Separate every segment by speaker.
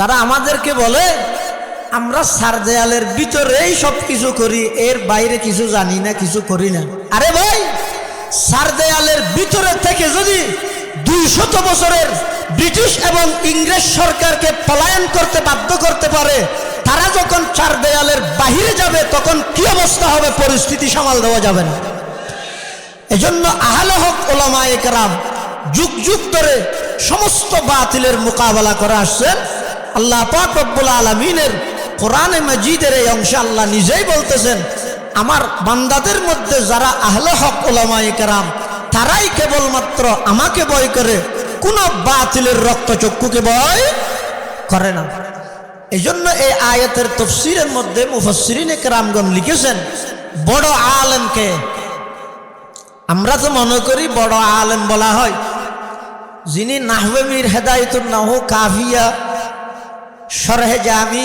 Speaker 1: যারা আমাদেরকে বলে, আমরা সার দেয়ালের ভিতরেই সব কিছু করি, এর বাইরে কিছু জানি না, কিছু করি না। আরে ভাই, সার দেয়ালের ভিতরে থেকে যদি দুই শত বছরের ব্রিটিশ এবং ইংরেজ সরকারকে পলায়ন করতে বাধ্য করতে পারে, তারা যখন চার দেয়ালের বাহিরে যাবে, তখন কি অবস্থা হবে? পরিস্থিতি সামাল দেওয়া যাবে না। এজন্য আহলে হক ওলামা একরাম যুগ যুগ ধরে সমস্ত বাতিলের মোকাবেলা করে আসছেন। আল্লাহ পাক রব্বুল আলমিনের কোরআনে মজিদের এই অংশে আল্লাহ নিজেই বলতেছেন, আমার বান্দাদের মধ্যে যারা আহলে হক ওলামা কেরাম, তারাই কেবলমাত্র আমাকে বয় করে, কোন বাতিলের রক্তচক্ষুকে বয় করে না। এই জন্য এই আয়াতের তফসিরের মধ্যে মুফসরিন একরামগণ লিখেছেন, বড় আলেমকে আমরা তো মনে করি বড় আলেম বলা হয়। যিনি নাহবে মীর হেদায়তুল নাহ কাফিয়া সরহে জামি,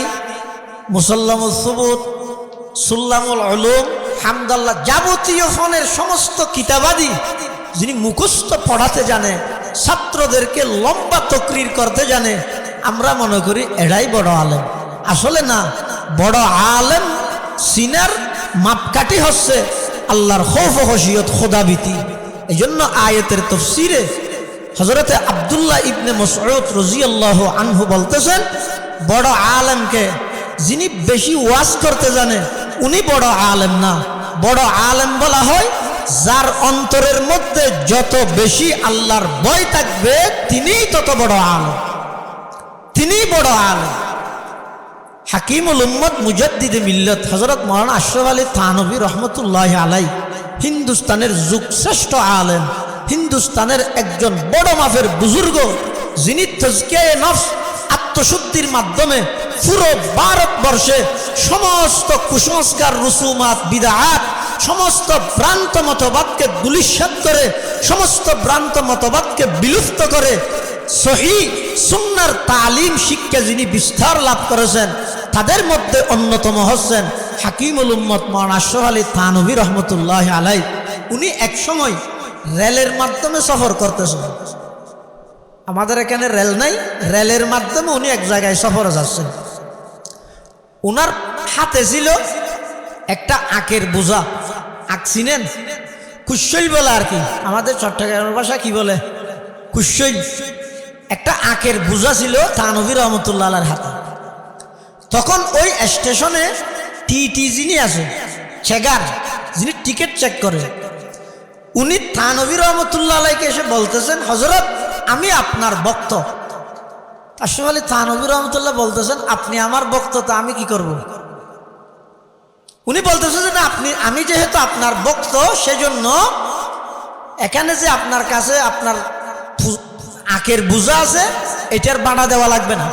Speaker 1: মুসল্লামুল সুবুত, সুল্লামুল আলম হামদাল্লাহ যাবতীয় ফোনের সমস্ত কিতাবাদি যিনি মুখস্থ পড়াতে জানে, ছাত্রদেরকে লম্বা তকরির করতে জানে, আমরা মনে করি এটাই বড় আলেম। আসলে না, বড় আলেম সিনার মাপকাঠি হচ্ছে আল্লাহর খৌফ হসিয়ত খোদাবিতি। এই জন্য আয়তের তফসিরে হজরতে আবদুল্লাহ ইবনে মসরত রজিয়াল্লাহ আনহু বলতেছেন বড় আলেমকে যিনি বেশি ওয়াজ করতে জানে, উনি বড় আলেম না। বড় আলেম বলা হয়, যার অন্তরের মধ্যে যত বেশি আল্লাহর ভয় থাকবে, তিনিই তত বড় আলেম। তিনিই বড় আলেম। হাকিমুল উম্মদ মুজাদ্দিদে মিল্লত হজরত মৌলানা আশরফ আলী থানবী রহমতুল্লাহ আলাই হিন্দুস্তানের যুগশ্রেষ্ঠ আলেম, হিন্দুস্তানের একজন বড় মাফের বুজুর্গ, যিনি তজকে নফস আত্মশুদ্ধির মাধ্যমে পুরো ভারতবর্ষে সমস্ত কুসংস্কার, রুসুমাত বিদাহাত সমস্ত ভ্রান্ত মতবাদকে দুলিশ্বাদ করে, সমস্ত ভ্রান্ত মতবাদকে বিলুপ্ত করে সহি সুন্নার তালিম শিক্ষা যিনি বিস্তার লাভ করেছেন, তাদের মধ্যে অন্যতম হচ্ছেন হাকিমুল উম্মত মৌলানা আলী থানবী রহমতুল্লাহ আলাই উনি একসময় রেলের মাধ্যমে সফর করতেছেন। আমাদের এখানে রেল নাই, রেলের মাধ্যমে উনি এক জায়গায় সফরে যাচ্ছেন। উনার হাতে ছিল একটা আখের বোঝা। আখ চিনেন? কুশল বলে আর কি। আমাদের চট্টগ্রামের ভাষা কি বলে? কুশল। একটা আখের বোঝা ছিল তানভীর রহমতুল্লাহ হাতে। তখন ওই স্টেশনে টিটি যিনি আছে চেগার যিনি টিকিট চেক করে উনি থানবী রহমতুল্লাহ আলাইকে এসে বলতেছেন হজরত আমি আপনার ভক্ত। আসলে আলী থানবী রহমতুল্লাহ বলতেছেন, আপনি আমার ভক্ত, তা আমি কি করব। উনি বলতেছেন যে, না, আপনি, আমি যেহেতু আপনার ভক্ত, সেজন্য এখানে যে আপনার কাছে আপনার আখের বুঝা আছে, এটার বানা দেওয়া লাগবে না।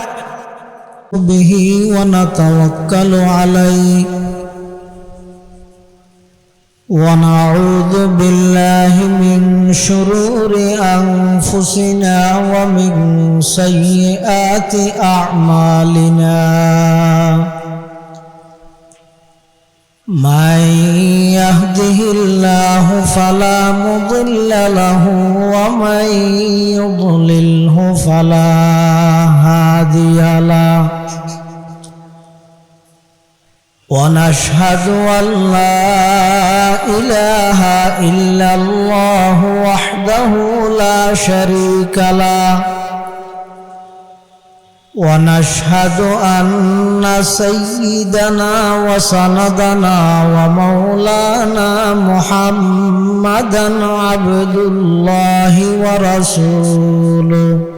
Speaker 2: ونعوذ بالله من شرور أنفسنا ومن سيئات أعمالنا. من يهده الله فلا مضل له ومن يضلله فلا هادي له. ونشهد أن لا إله إلا الله وحده لا شريك له. ونشهد أن سيدنا وسندنا ومولانا محمدا عبد الله ورسوله.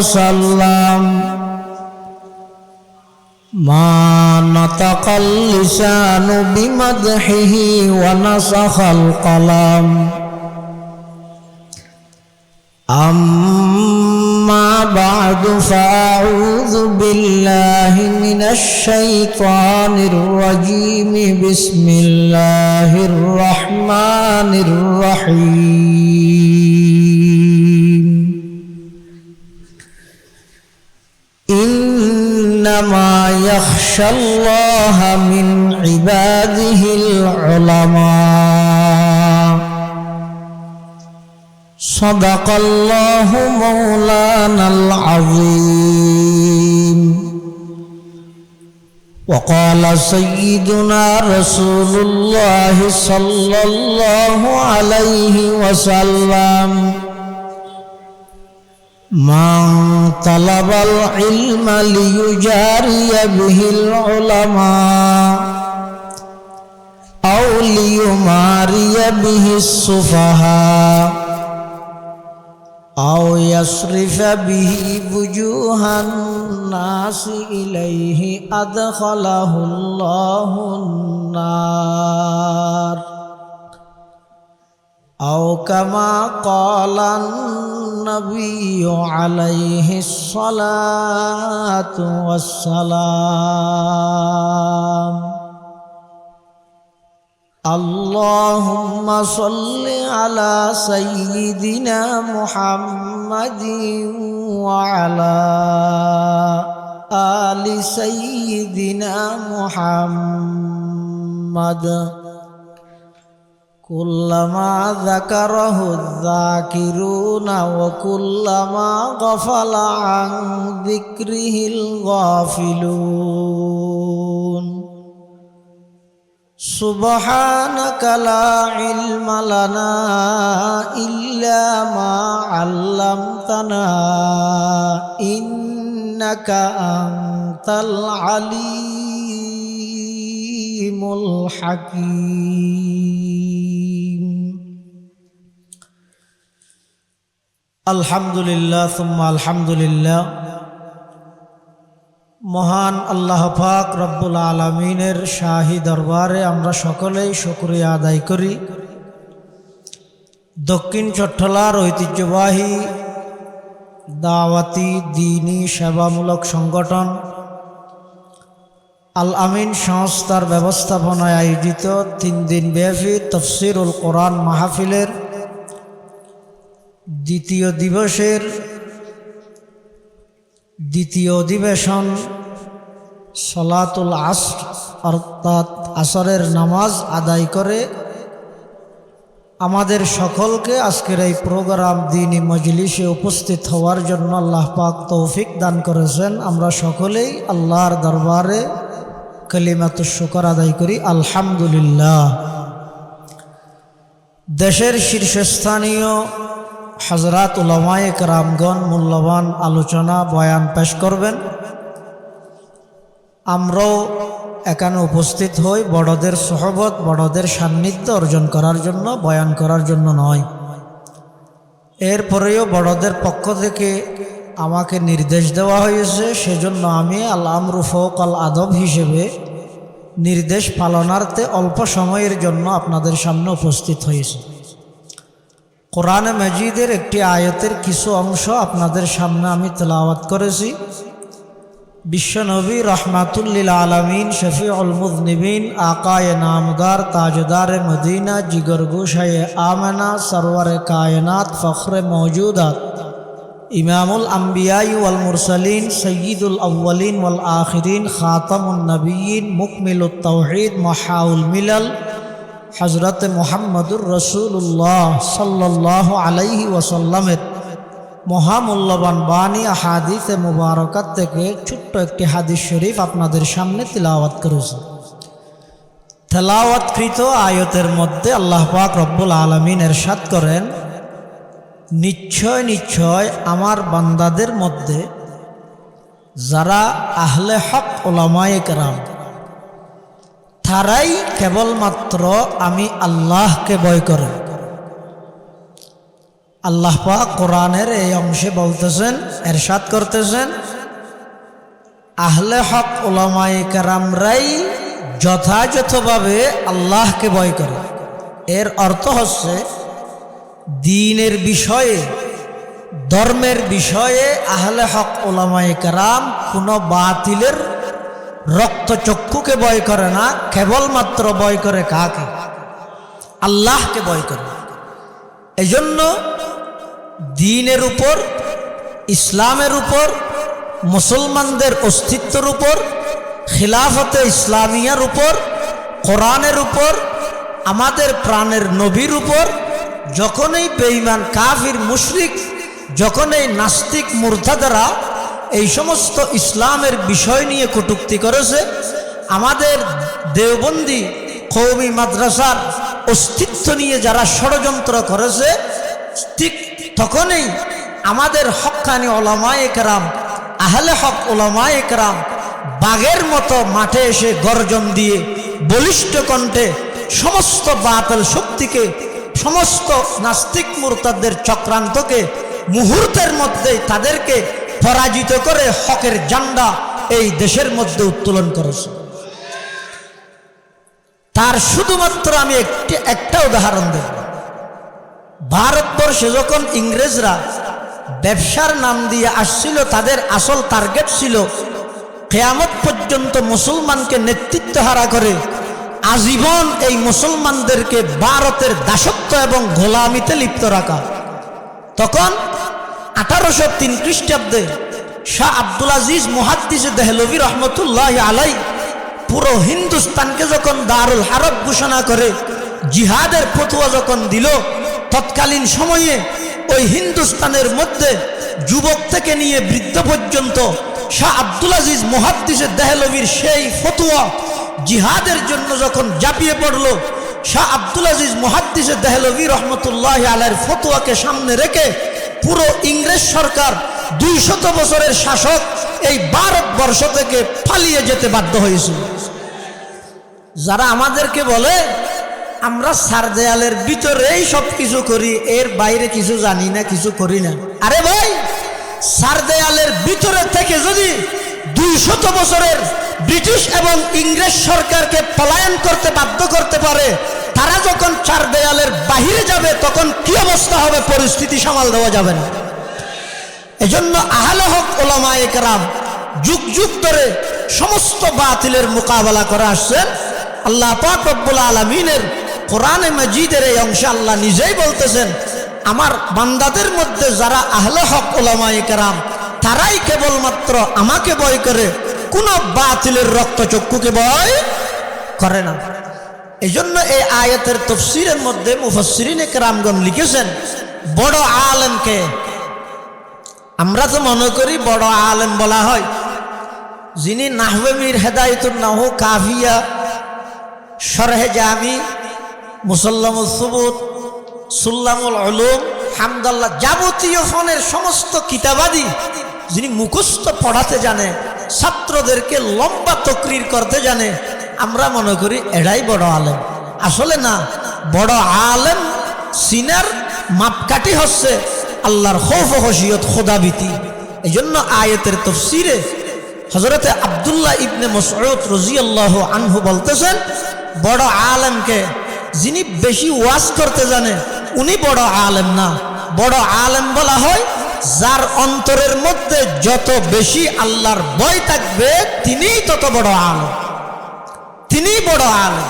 Speaker 2: وسلم ما نطق اللسان بمدحه ونسخ القلم أما بعد فأعوذ بالله من الشيطان الرجيم بسم الله الرحمن الرحيم إنما يخشى الله من عباده العلماء. صدق الله مولانا العظيم. وقال سيدنا رسول الله صلى الله عليه وسلم من طلب العلم ليجاري به العلماء أو ليماري به السفهاء أو يصرف به وجوه الناس إليه أدخله الله النار أو كما قال النبي عليه الصلاة والسلام. اللهم صل على سيدنا محمد وعلى آل سيدنا محمد. কুল্লামা জাকারহু যাকিরুনা ওয়া কুল্লামা গফালা আন যিকরিহিল গাফিলুন। সুবহানাকা লা ইলমা লানা ইল্লা মা 'আল্লামতানা, ইন্নাকা আনতাল আলী হাকিমুল হাকিম। আলহামদুলিল্লাহ, সুম্মা আলহামদুলিল্লাহ। মহান আল্লাহ পাক রব্বুল আলমিনের শাহী দরবারে আমরা সকলেই শুক্রিয়া আদায় করি। দক্ষিণ চট্টলার ঐতিহ্যবাহী দাওয়াতি, দিনী, সেবামূলক সংগঠন আল আমিন সংস্থার ব্যবস্থাপনায় আয়োজিত তিন দিন ব্যাপী তফসিরুল কোরআন মাহফিলের দ্বিতীয় দিবসের দ্বিতীয় অধিবেশন সলাতুল আস অর্থাৎ আসরের নামাজ আদায় করে আমাদের সকলকে আজকের এই প্রোগ্রাম দিনই মজলিসে উপস্থিত হওয়ার জন্য আল্লাহ পাক তৌফিক দান করেছেন। আমরা সকলেই আল্লাহর দরবারে কলিমাত শুকর আদায় করি, আলহামদুলিল্লাহ। দেশের শীর্ষস্থানীয় হজরত উলামায়ে রামগণ মূল্যবান আলোচনা, বয়ান পেশ করবেন। আমরাও এখানে উপস্থিত হই বড়দের সহবত, বড়দের সান্নিধ্য অর্জন করার জন্য, বয়ান করার জন্য নয়। এরপরেও বড়দের পক্ষ থেকে আমাকে নির্দেশ দেওয়া হয়েছে, সেজন্য আমি আল আমরুফক আল আদব হিসেবে নির্দেশ পালনার্থে অল্প সময়ের জন্য আপনাদের সামনে উপস্থিত হয়েছে। কোরআনে মজিদের একটি আয়তের কিছু অংশ আপনাদের সামনে আমি তেলাওয়াত করেছি। বিশ্বনবী রহমাতুল্লিল আলমিন শফি অলমুজনিবিন আকায় নামদার, তাজদার মদিনা, জিগর গুশায় আমেনা, সরওয়ার কায়নাত, ফখরে মৌজুদাত ইমামুল আম্বিয়াই ওয়াল মুরসলিন সঈদুল আউ্বালিন ওয়াল আখিরিন, খাতামুন নবীন মুকমিলুত তৌহিদ মহাউল মিলাল হজরত মোহাম্মদুর রসুল্লাহ সাল্লাহ আলাইহি ওয়াসাল্লামের মহামূল্যবান বাণী হাদিসে মুবারকাত থেকে ছোট্ট একটি হাদিস শরীফ আপনাদের সামনে তিলাওয়াত করেছে। তেলাওয়াতকৃত আয়তের মধ্যে আল্লাহ পাক রব্বুল আলমিন এরশাদ করেন নিশ্চয় নিশ্চয় আমার বান্দাদের মধ্যে যারা আহলে হক ওলামায়ে কেরাম, তারাই কেবলমাত্র আমি আল্লাহকে ভয় করে। আল্লাহ পাক কোরআনের এই অংশে বলতেছেন, এরশাদ করতেছেন, আহলে হক ওলামাই কারামরাই যথাযথভাবে আল্লাহকে ভয় করে। এর অর্থ হচ্ছে দিনের বিষয়ে, ধর্মের বিষয়ে আহলে হক ওলামায়ে কেরাম কোনো বাতিলের রক্তচক্ষুকে বয় করে না, কেবলমাত্র বয় করে কাকে? আল্লাহকে বয় করে। এজন্য দিনের উপর, ইসলামের উপর, মুসলমানদের অস্তিত্বের উপর, খিলাফতে ইসলামিয়ার উপর, কোরআনের উপর, আমাদের প্রাণের নবীর উপর যখনই বেঈমান কাফির, মুশরিক, যখন এই নাস্তিক মূর্ধাদারা এই সমস্ত ইসলামের বিষয় নিয়ে কটুক্তি করেছে, আমাদের দেওবন্দি কৌমি মাদ্রাসার অস্তিত্ব নিয়ে যারা ষড়যন্ত্র করেছে, ঠিক তখনই আমাদের হকানি ওলামায় একরাম আহলে হক ওলামায় একরাম বাঘের মতো মাঠে এসে গর্জন দিয়ে বলিষ্ঠ কণ্ঠে সমস্ত বাতল শক্তিকে সমস্ত নাস্তিক মুরতাদের চক্রান্তকে মুহূর্তের মধ্যেই তাদেরকে পরাজিত করে হকের জান্ডা এই দেশের মধ্যে উত্তোলন করেছে। তার শুধুমাত্র আমি একটি, একটা উদাহরণ দেব। ভারতবর্ষে যখন ইংরেজরা ব্যবসার নাম দিয়ে আসছিল, তাদের আসল টার্গেট ছিল, কেয়ামত পর্যন্ত মুসলমানকে নেতৃত্ব হারা করে আজীবন এই মুসলমানদেরকে ভারতের দাসত্ব এবং গোলামিতে লিপ্ত রাখা। তখন আঠারোশো তিন খ্রিস্টাব্দে শাহ আব্দুল আজিজ মুহাদ্দিস দেহলভি রহমতুল্লাহ আলাই পুরো হিন্দুস্তানকে যখন দারুল হারব ঘোষণা করে, জিহাদের ফতুয়া যখন দিল, তৎকালীন সময়ে ওই হিন্দুস্তানের মধ্যে যুবক থেকে নিয়ে বৃদ্ধ পর্যন্ত শাহ আব্দুল আজিজ মুহাদ্দিসের দেহলভির সেই ফতুয়া জিহাদের জন্য যখন জাপিয়ে পড়ল, শাহ আব্দুল আজিজ মুহাদ্দিসের দেহলভি রহমতুল্লাহ আলাইয়ের ফতুয়াকে সামনে রেখে পুরো ইংরেজ সরকার দুই শত বছরের শাসক এই ভারতবর্ষ থেকে পালিয়ে যেতে বাধ্য হয়েছিল যারা আমাদেরকে বলে, আমরা সার দেয়ালের ভিতরেই সব কিছু করি, এর বাইরে কিছু জানি না, কিছু করি না। আরে ভাই, সার দেয়ালের ভিতরে শত বছরের ব্রিটিশ এবং ইংরেজ সরকারকে পলায়ন করতে বাধ্য করতে পারে, তারা যখন চার দেয়ালের বাহিরে যাবে, তখন কি অবস্থা হবে পরিস্থিতি সামাল দেওয়া যাবে না। এজন্য আহলে হক ওলামা একরাম যুগ যুগ ধরে সমস্ত বাতিলের মোকাবেলা করে আসছেন। আল্লাহ পাক রব্বুল আলমিনের কোরআনে মজিদের এই অংশে আল্লাহ নিজেই বলতেছেন, আমার বান্দাদের মধ্যে যারা আহলে হক ওলামা একরাম, তারাই কেবলমাত্র আমাকে ভয় করে কোনো বাতিলের রক্তচক্ষুকে ভয় করে না। এই জন্য এই আয়াতের তফসিরের মধ্যে মুফসরিন একরামগণ লিখেছেন, বড় আলেমকে, আমরা তো মনে করি বড় আলেম বলা হয়। যিনি নাহবে মীর হেদায়তুল নাহ কাভিয়া সরহে জামি, মুসল্লামুল সুবুত, সুল্লামুল আলম হামদাল্লাহ যাবতীয় ফোনের সমস্ত কিতাবাদি যিনি মুখস্থ পড়াতে জানে ছাত্রদেরকে লম্বা তকরির করতে জানে। আমরা মনে করি এটাই বড় আলেম। আসলে না, বড় আলেম সিনার মাপকাঠি হচ্ছে আল্লাহর খৌফ হসিয়ত খোদাবিতি এই জন্য আয়তের তফসিরে হজরতে আবদুল্লাহ ইবনে মসরত রজি আল্লাহ আনহু বলতেছেন, বড় আলেমকে যিনি বেশি ওয়াজ করতে জানে, উনি বড় আলেম না। বড় আলেম বলা হয় যার অন্তরের মধ্যে যত বেশি আল্লাহর ভয় থাকবে, তিনিই তত বড় আলেম। তিনি বড় আলেম।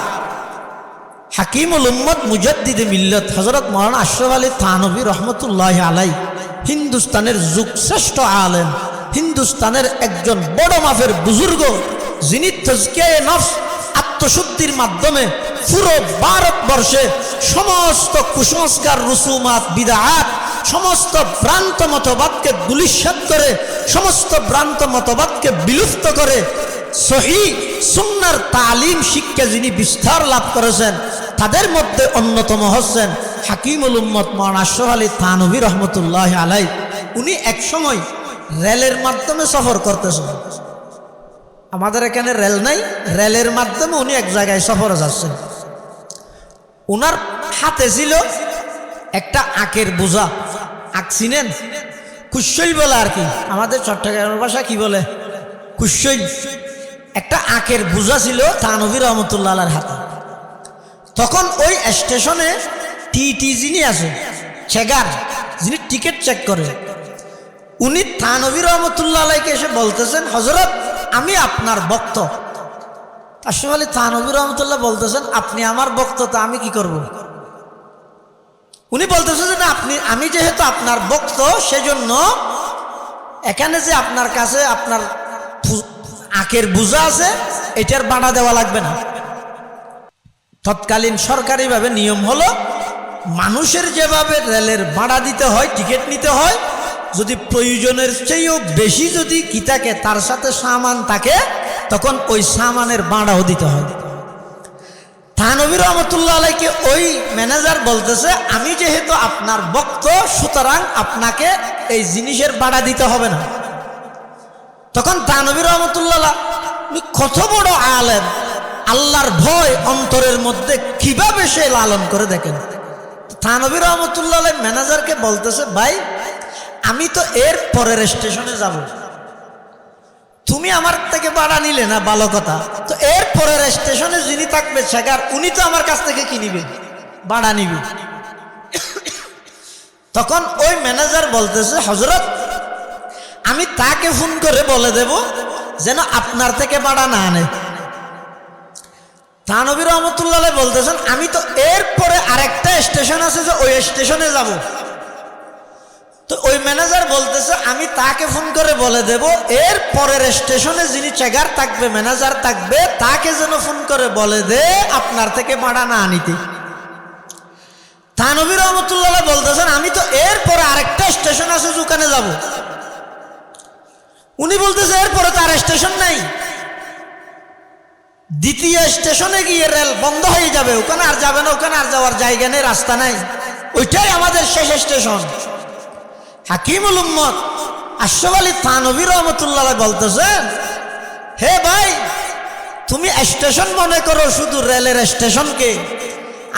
Speaker 2: হাকিমুল উম্মদ মুজাদ্দিদে মিল্লত হজরত মৌলানা আশরফ আলী থানবী রহমতুল্লাহ আলাই হিন্দুস্তানের যুগশ্রেষ্ঠ আলেম, হিন্দুস্তানের একজন বড় মাফের বুজুর্গ, যিনি তজকিয়ায়ে নফস, আত্মশুদ্ধির মাধ্যমে পুরো ভারতবর্ষে সমস্ত কুসংস্কার, রুসুমাত বিদাহাত সমস্ত ভ্রান্ত মতবাদকে দুলিশ্বাত করে, সমস্ত ভ্রান্ত মতবাদকে বিলুপ্ত করে, সহি সুন্নার তালিম শিক্ষা যিনি বিস্তার লাভ করেছেন, তাদের মধ্যে অন্যতম হচ্ছেন হাকিমুল উম্মত আশরফ আলী থানবী রহমতুল্লাহ আলাই উনি একসময় রেলের মাধ্যমে সফর করতেছেন। আমাদের এখানে রেল নাই, রেলের মাধ্যমে উনি এক জায়গায় সফরে যাচ্ছেন। ওনার হাতে ছিল একটা আখের বোঝা। আখ চিনেন বলে আর কি। আমাদের চট্টগ্রামের ভাষা কি বলে? কুশল। একটা আখের বোঝা ছিল তানবী রহমতুল্লাহ হাতে। তখন ওই স্টেশনে টিটি যিনি আছে চেগার যিনি টিকিট চেক করে,
Speaker 1: উনি থানবী রহমতুল্লাহ আলাইকে এসে বলতেছেন হজরত আমি আপনার ভক্ত। আলী থানবী রহমতুল্লাহ বলতেছেন, আপনি আমার ভক্ত, তা আমি কি করব? উনি বলতেছেন যে, না, আপনি, আমি যেহেতু আপনার ভক্ত, সেজন্য এখানে যে আপনার কাছে আপনার আখের বুঝা আছে, এটার বাড়া দেওয়া লাগবে না। তৎকালীন সরকারিভাবে নিয়ম হলো, মানুষের যেভাবে রেলের ভাড়া দিতে হয়, টিকিট নিতে হয়, যদি প্রয়োজনের চেয়েও বেশি যদি কি থাকে, তার সাথে সামান থাকে, তখন ওই সামানের ভাড়াও দিতে হয়। থানবী রহমতুল্লাহ আলাইকে ওই ম্যানেজার বলতেছে, আমি যেহেতু আপনার ভক্ত, সুতরাং আপনাকে এই জিনিসের বাড়া দিতে হবে না। তখন তানবী রহমতুল্লাহ কত বড় আলেম। আল্লাহর ভয় অন্তরের মধ্যে কীভাবে সে লালন করে দেখেন? থানবী রহমতুল্লাহ ম্যানেজারকে বলতেছে, ভাই, আমি তো এর পরের স্টেশনে যাব। তুমি আমার থেকে ভাড়া নিলে না, ভালো কথা। তো এর পরের স্টেশনে যিনি থাকবে শেখার, উনি তো আমার কাছ থেকে কিনিবে ভাড়া নিবে। তখন ওই ম্যানেজার বলতেছে হজরত আমি তাকে ফোন করে বলে দেব যেন আপনার থেকে ভাড়া না আনে। থানবী রহমতুল্লাহ বলতেছেন, আমি তো এরপরে আরেকটা স্টেশন আছে যে ওই স্টেশনে যাব। তো ওই ম্যানেজার বলতেছে, আমি তাকে ফোন করে বলে দেব, এর পরের স্টেশনে যিনি চেগার থাকবে, ম্যানেজার থাকবে, তাকে যেন ফোন করে বলে দে, আপনার থেকে ভাড়া না আনিতে থানবী রহমতুল্লাহ বলতেছেন, আমি তো এরপরে আরেকটা স্টেশন আছে ওখানে যাব। উনি বলতেছে এরপরে তার স্টেশন নাই। দ্বিতীয় স্টেশনে গিয়ে রেল বন্ধ হয়ে যাবে, ওখানে আর যাবে না, ওখানে আর যাওয়ার জায়গা নেই, রাস্তা নাই। ওইটাই আমাদের শেষ স্টেশন। হাকিমুল উম্মত। আশরফ আলী থানবী রহমতুল্লাহ বলতেছেন হে ভাই, তুমি স্টেশন মনে করো শুধু রেলের স্টেশনকে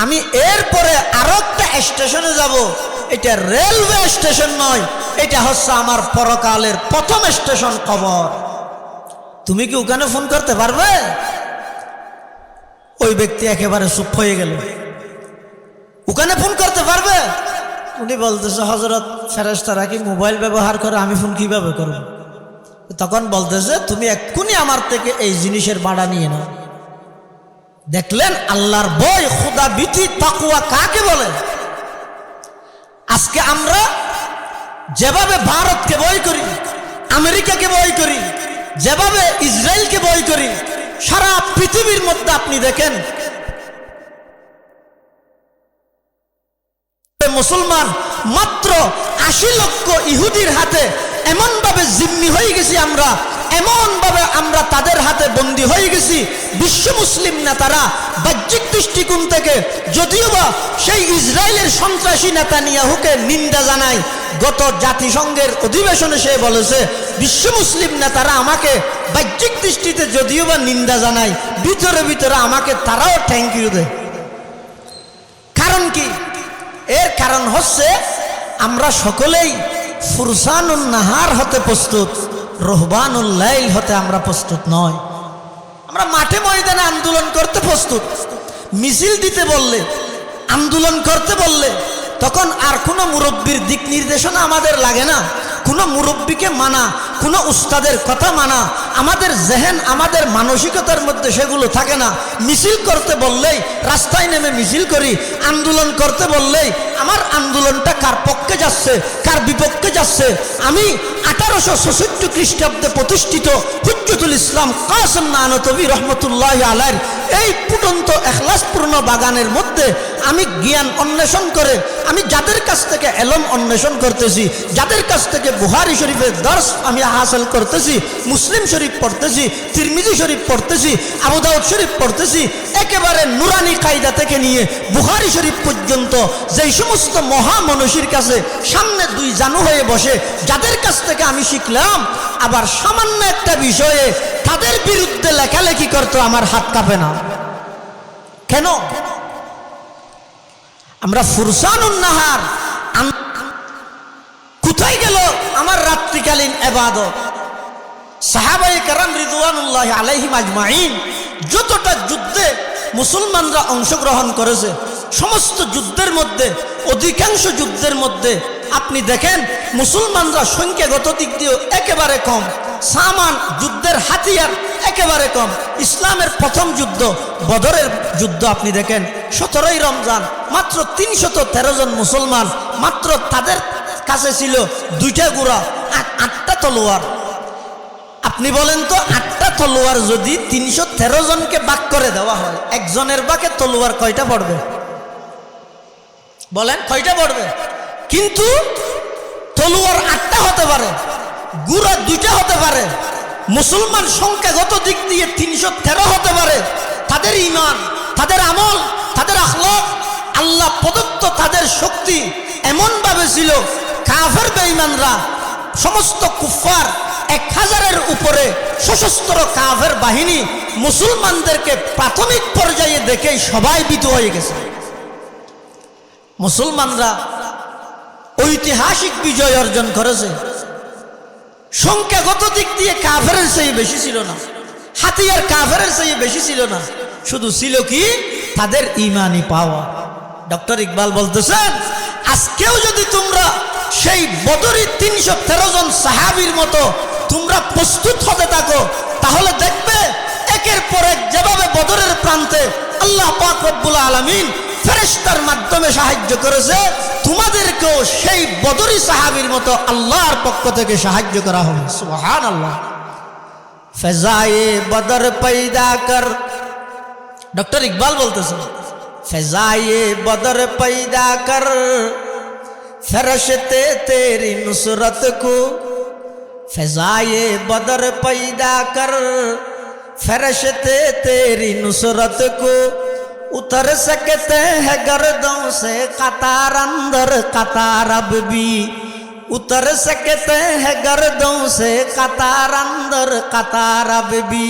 Speaker 1: আমি এরপরে আরও একটা স্টেশনে যাব। এটা রেলওয়ে স্টেশন নয়, এটা হচ্ছে আমার পরকালের প্রথম স্টেশন কবর তুমি কি ওখানে ফোন করতে পারবে? ওই ব্যক্তি একেবারে চুপ হয়ে গেল। ওখানে ফোন করতে পারবে? উনি বলতেছে হজরত ফেরেস্তারা কি মোবাইল ব্যবহার করে? আমি ফোন কীভাবে করব? তখন বলতেছে, তুমি এক্ষুনি আমার থেকে এই জিনিসের ভাড়া নিয়ে নাও। দেখলেন আল্লাহর বই খুদা বিধি তাকুয়া কাকে বলে? আজকে আমরা যেভাবে ভারতকে বই করি, আমেরিকাকে বই করি, যেভাবে ইসরায়েলকে বই করি, সারা পৃথিবীর মধ্যে আপনি দেখেন মুসলমান মাত্র আশি লক্ষ ইহুদির হাতে এমনভাবে জিম্মি হয়ে গেছি আমরা, এমনভাবে আমরা তাদের হাতে বন্দী হয়ে গেছি। বিশ্ব মুসলিম নেতারা বাহ্যিক দৃষ্টিকোণ থেকে যদিও বা সেই ইসরায়েলের সন্ত্রাসী নেতা নিয়াহুকে নিন্দা জানায়, গত জাতিসংঘের অধিবেশনে সে বলেছে, বিশ্ব মুসলিম নেতারা আমাকে বাহ্যিক দৃষ্টিতে যদিও বা নিন্দা জানায়, ভিতরে ভিতরে আমাকে তারাও থ্যাংক ইউ দেয়। কারণ কি? এর কারণ হচ্ছে আমরা সকলেই ফুরসানুল নাহার হতে প্রস্তুত, রহবানুল লাইল হতে আমরা প্রস্তুত নয় আমরা মাঠে ময়দানে আন্দোলন করতে প্রস্তুত। মিছিল দিতে বললে, আন্দোলন করতে বললে, তখন আর কোনো মুরব্বীর দিক নির্দেশনা আমাদের লাগে না। কোনো মুরব্বীকে মানা কোনো উস্তাদের কথা মানা, আমাদের জেহেন, আমাদের মানসিকতার মধ্যে সেগুলো থাকে না। মিছিল করতে বললেই, রাস্তায় নেমে মিছিল করি, আন্দোলন করতে বললেই, আমার আন্দোলনটা কার পক্ষে যাচ্ছে, কার বিপক্ষে যাচ্ছে? আমি আঠারোশো ছেষট্টি খ্রিস্টাব্দে প্রতিষ্ঠিত হুজ্জতুল ইসলাম কাসম নানতবী রহমতুল্লাহ আলাইর এই ফুটন্ত এখলাসপূর্ণ বাগানের মধ্যে আমি জ্ঞান অন্বেষণ করে, আমি যাদের কাছ থেকে এলম অন্বেষণ করতেছি, যাদের কাছ থেকে বুহারি শরীফের দর্শ আমি হাসিল করতেছি, মুসলিম শরীফ পড়তেছি, তিরমিজি শরীফ পড়তেছি আবুদাউদ শরীফ পড়তেছি, একেবারে নুরানি কায়দা থেকে নিয়ে বুহারি শরীফ পর্যন্ত যেই সমস্ত মহামনসীর কাছে সামনে দুই জানু হয়ে বসে, যাদের কাছ থেকে আমি শিখলাম, আবার সামান্য একটা বিষয়ে তাদের বিরুদ্ধে লেখালেখি করতো আমার হাত কাঁপে না। কেন? আমরা ফুরসানুন নাহার আম- কোথায় গেল আমার রাত্রিকালীন এবাদত। সাহাবাই কারাম রিদুয়ানুল্লাহ আলাইহিম আজমাইন যতটা যুদ্ধে মুসলমানরা অংশগ্রহণ করেছে, সমস্ত যুদ্ধের মধ্যে, অধিকাংশ যুদ্ধের মধ্যে আপনি দেখেন মুসলমানরা সংখ্যাগত দিক দিয়েও একেবারে কম, সামান যুদ্ধের হাতিয়ার একেবারে কম। ইসলামের প্রথম যুদ্ধ, বদরের যুদ্ধ আপনি দেখেন, সতেরোই রমজান, মাত্র তিনশত তেরো জন মুসলমান, মাত্র তাদের কাছে ছিল দুইটা গুড়া। আটটা তলোয়ার। আপনি বলেন তো আটটা তলোয়ার যদি তিনশো তেরো জনকে বাক করে দেওয়া হয়, একজনের বাকে তলোয়ার কয়টা পড়বে? বলেন কয়টা পড়বে? কিন্তু তলোয়ার আটটা হতে পারে, গুড়া দুইটা হতে পারে, মুসলমান সংখ্যাগত দিক দিয়ে তিনশো তেরো হতে পারে, তাদের ইমান, তাদের আমল, তাদের আখলক আল্লাহ প্রদত্ত তাদের শক্তি এমনভাবে ছিল, কাফের বেঈমানরা সমস্ত কুফার এক হাজারের উপরে সশস্ত্র কাফের বাহিনী মুসলমানদেরকে প্রাথমিক পর্যায়ে দেখেই সবাই বিত হয়ে গেছে। মুসলমানরা ঐতিহাসিক বিজয় অর্জন করেছে। সংখ্যাগত দিক দিয়ে কাফেরের চেয়ে বেশি ছিল না। হাতিয়ার কাফেরের চেয়ে বেশি ছিল না। শুধু ছিল কি? তাদের ইমানি পাওয়া। ডক্টর ইকবাল বলতেছেন, আজকেও যদি তোমরা সেই বদরি তিনশো তেরো জন সাহাবির মতো তোমরা প্রস্তুত হতে থাকো, তাহলে দেখবে একের পর এক যেভাবে বদরের প্রান্তে আল্লাহ পাক রব্বুল আলমিন ফেরেস্তার মাধ্যমে সাহায্য করেছে, তোমাদেরকেও সেই বদরি সাহাবির মতো আল্লাহর পক্ষ থেকে সাহায্য করা হবে। সুহান আল্লাহ ফেজায়ে বদর পৈদা কর। ডক্টর ইকবাল বলতেছে, ফেজায়ে বদর পৈদা কর। सरशते तेरी नुसरत को फैजाए बदर पैदा कर फरशते तेरी नुसरत को उतर सकते हैं गर्दों से कतार अंदर कतार अब भी उतर सकते हैं गर्दों से कतार अंदर कतार अब भी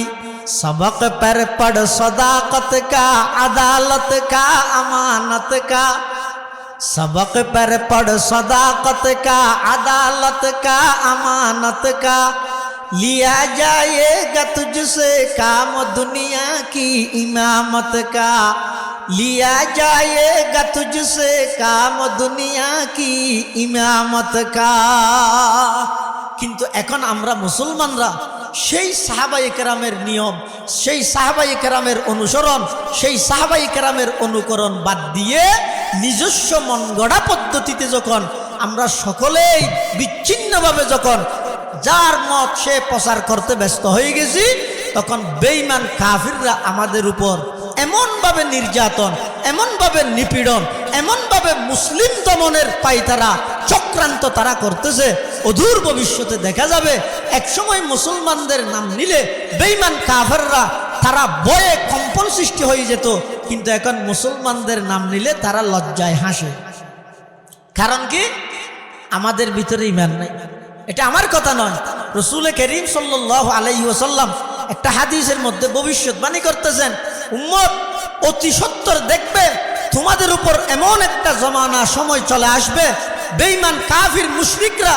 Speaker 1: सबक पर पढ़ सदाकत का अदालत का अमानत का सबक पर पढ़ सदाकत का अदालत का अमानत का लिया जाएगा तुझसे काम दुनिया की इमामत का लिया जाएगा तुझसे काम दुनिया की इमामत का কিন্তু এখন আমরা মুসলমানরা সেই সাহাবাই কেরামের নিয়ম সেই সাহাবাই কেরামের অনুসরণ সেই সাহাবাই কেরামের অনুকরণ বাদ দিয়ে নিজস্ব মন গড়া পদ্ধতিতে যখন আমরা সকলেই বিচ্ছিন্নভাবে যখন যার মত সে প্রচার করতে ব্যস্ত হয়ে গেছি তখন বেইমান কাফিররা আমাদের উপর এমনভাবে নির্যাতন, এমনভাবে নিপীড়ন, এমনভাবে মুসলিম দমনের পাইতারা, চক্রান্ত তারা করতেছে অদূর ভবিষ্যতে দেখা যাবে। একসময় মুসলমানদের নাম নিলে বেইমান কাফেররা তারা বয়ে কম্পন সৃষ্টি হয়ে যেত, কিন্তু এখন মুসলমানদের নাম নিলে তারা লজ্জায় হাসে। কারণ কি? আমাদের ভিতরে ইমান নাই। এটা আমার কথা নয়। রসুল করিম সাল্লাহ আলাইহি ওসাল্লাম একটা হাদিসের মধ্যে ভবিষ্যৎবাণী করতেছেন, উম্মত, অতি সত্তর দেখবে, তোমাদের উপর এমন একটা জমানা সময় চলে আসবে বেইমান কাফির মুশরিকরা,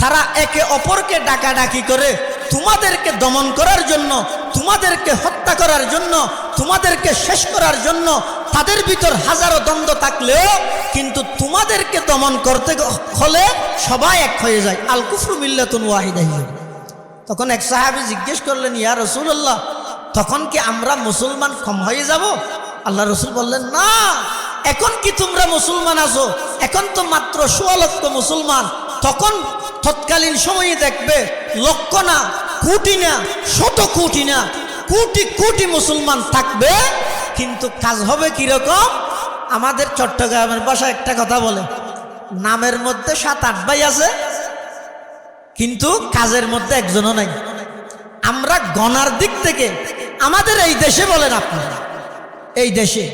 Speaker 1: তারা একে অপরকে ডাকাডাকি করে তোমাদেরকে দমন করার জন্য, তোমাদেরকে হত্যা করার জন্য, তোমাদেরকে শেষ করার জন্য, তাদের ভিতর হাজারো দ্বন্দ্ব থাকলেও, কিন্তু তোমাদেরকে দমন করতে হলে সবাই এক হয়ে যায়। আল কুফরু মিল্লাতুন ওয়াহিদা হিসেবে তখন এক সাহাবি জিজ্ঞেস করলেন, ইয়া রসুল্লাহ তখন কি আমরা মুসলমান কম হয়ে যাব? আল্লাহ রসুল বললেন, না, এখন কি তোমরা মুসলমান আছো? এখন তো মাত্র সোয়া লক্ষ মুসলমান। তখন তৎকালীন সময়ে দেখবে লক্ষ না, কোটি না, শত কোটি না, কোটি কোটি মুসলমান থাকবে। কিন্তু কাজ হবে কীরকম? আমাদের চট্টগ্রামের বাসায় একটা কথা বলে, নামের মধ্যে সাত আট ভাই আছে কিন্তু কাজের মধ্যে একজনও নাই। আমরা গণার দিক থেকে আমাদের এই দেশে বলেন আপনারা, এই দেশে।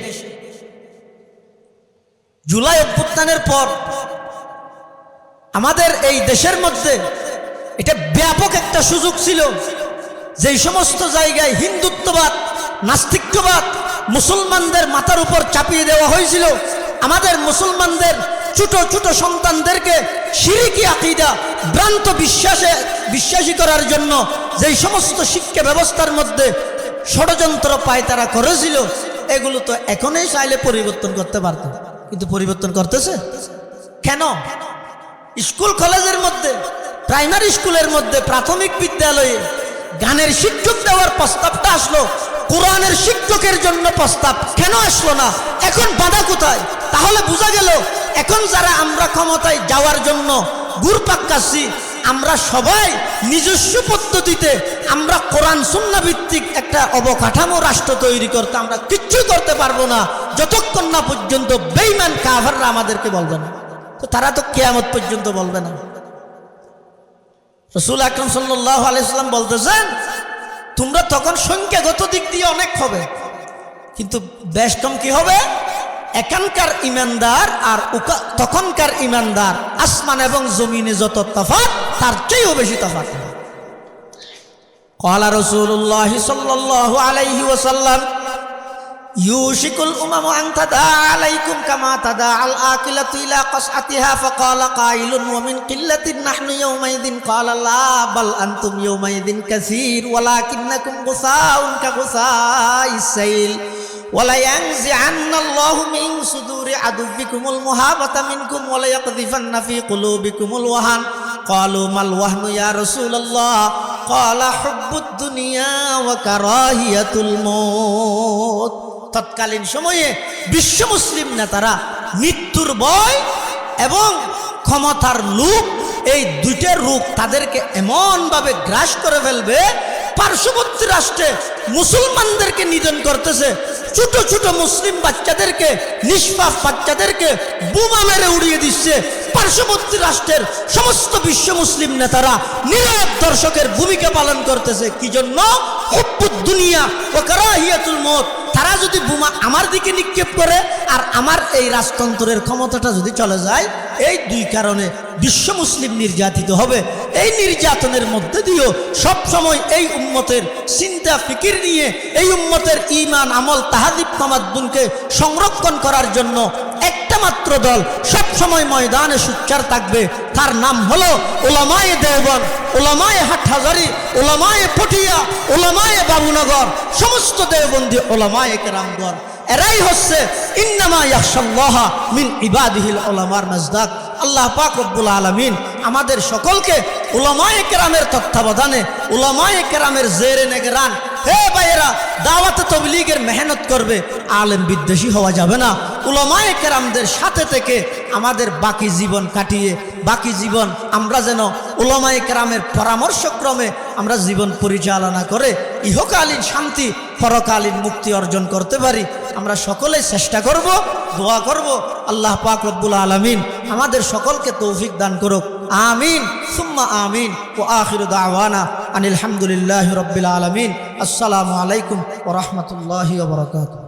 Speaker 1: জুলাই অভ্যুত্থানের পর আমাদের এই দেশের মধ্যে এটা ব্যাপক একটা সুযোগ ছিল যেই সমস্ত জায়গায় হিন্দুত্ববাদ নাস্তিক্যবাদ মুসলমানদের মাথার উপর চাপিয়ে দেওয়া হয়েছিল। আমাদের মুসলমানদের, ছোট ছোট সন্তানদেরকে সিরিকি আকিদা, ভ্রান্ত বিশ্বাসে বিশ্বাসী করার জন্য যেই সমস্ত শিক্ষা ব্যবস্থার মধ্যে ষড়যন্ত্র পায় তারা করেছিল, এগুলো তো এখনই চাইলে পরিবর্তন করতে পারত। কিন্তু পরিবর্তন করতেছে? কেন? স্কুল, কলেজের মধ্যে, প্রাইমারি স্কুলের মধ্যে প্রাথমিক বিদ্যালয়ে গানের শিক্ষক দেওয়ার প্রস্তাবটা আসলো কোরআনের শিক্ষকের জন্য প্রস্তাব। কেন আসলো না? এখন বাধা কোথায়? তাহলে বোঝা গেল, এখন যারা আমরা ক্ষমতায় যাওয়ার জন্য গুরপাক আমরা সবাই নিজস্ব পদ্ধতিতে আমরা কোরআন সুন্না ভিত্তিক একটা অবকাঠামো রাষ্ট্র তৈরি করতে আমরা কিচ্ছু করতে পারব না। যতক্ষণ না পর্যন্ত বেইমান কাভাররা আমাদেরকে বলবে না। তো তারা তো কেয়ামত পর্যন্ত বলবে না। রসুল আকরম সাল্লাহ আলাইসাল্লাম বলতেছেন তোমরা তখন সংখ্যাগত দিক দিয়ে অনেক হবে। কিন্তু ব্যস্তম কি হবে? এখানকার ইমানদার আর তখনকার ইমানদার আসমান এবং জমিনে যত তফাত তার চেয়েও বেশি তফাত কলা রসুল্লাহ সাল্লাহ আলাইহি ওসাল্লাম يوشك الأمم أن تداعى عليكم كما تداعى الآكلة إلى قصعتها فقال قائل ومن قلة نحن يومئذ؟ قال لا بل أنتم يومئذ كثير ولكنكم غثاء كغثاء السيل. ولينزعن الله من صدور عدوكم المهابة منكم وليقذفن في قلوبكم الوهن. قالوا ما الوهن يا رسول الله؟ قال حب الدنيا وكراهية الموت. তৎকালীন সময়ে বিশ্ব মুসলিম নেতারা মৃত্যুর বয় এবং ক্ষমতার লোভ, এই দুইটা রূপ তাদেরকে এমনভাবে গ্রাস করে ফেলবে, পার্শ্ববর্তী রাষ্ট্রে মুসলমানদেরকে নিধন করতেছে, ছোট ছোট মুসলিম বাচ্চাদেরকে, নিষ্পাপ বাচ্চাদেরকে বোমা মেরে উড়িয়ে দিচ্ছে। পার্শ্ববর্তী রাষ্ট্রের সমস্ত বিশ্ব মুসলিম নেতারা নীরব দর্শকের ভূমিকা পালন করতেছে। কি জন্য? দুনিয়া ও কারাহিয়াতুল মত তারা যদি বোমা আমার দিকে নিক্ষেপ করে আর আমার এই রাজতন্ত্রের ক্ষমতাটা যদি চলে যায় এই দুই কারণে বিশ্ব মুসলিম নির্যাতিত হবে। এই নির্যাতনের মধ্যে দিয়েও সবসময় এই উম্মতের চিন্তা, ফিকির নিয়ে এই উম্মতের ইমান আমল তাহাদিব তামাদ্দুনকে সংরক্ষণ করার জন্য একটা মাত্র দল সবসময় ময়দানে সুচ্চার থাকবে। তার নাম হলো ওলামায়ে দেওবন ওলামায়ে হাটহাজারি ওলামায়ে পটিয়া ওলামায়ে বাবুনগর, সমস্ত দেওবন্দি ওলামায়ে কেরামগর এরাই হচ্ছে ইবাদিহিল আল্লাহ পাক রব্বুল আলামিন আমাদের সকলকে উলামায়ে কেরামের তত্ত্বাবধানে, উলামায়ে কেরামের জেরে নেগরান হে ভাইয়েরা, দাওয়াতে পরামর্শক্রমে আমরা জীবন পরিচালনা করে, ইহকালীন শান্তি, পরকালীন মুক্তি অর্জন করতে পারি। আমরা সকলে চেষ্টা করব, দোয়া করব। আল্লাহ পাক রব্বুল আলমিন আমাদের সকলকে তৌফিক দান করুক। আমিন, সুম্মা আমিন, ও আখির দাওয়ানা আনিল হামদুলিল্লাহ রব্বিল আলমিন। আসসালামু আলাইকুম ও রহমতুল্লাহ বরকাত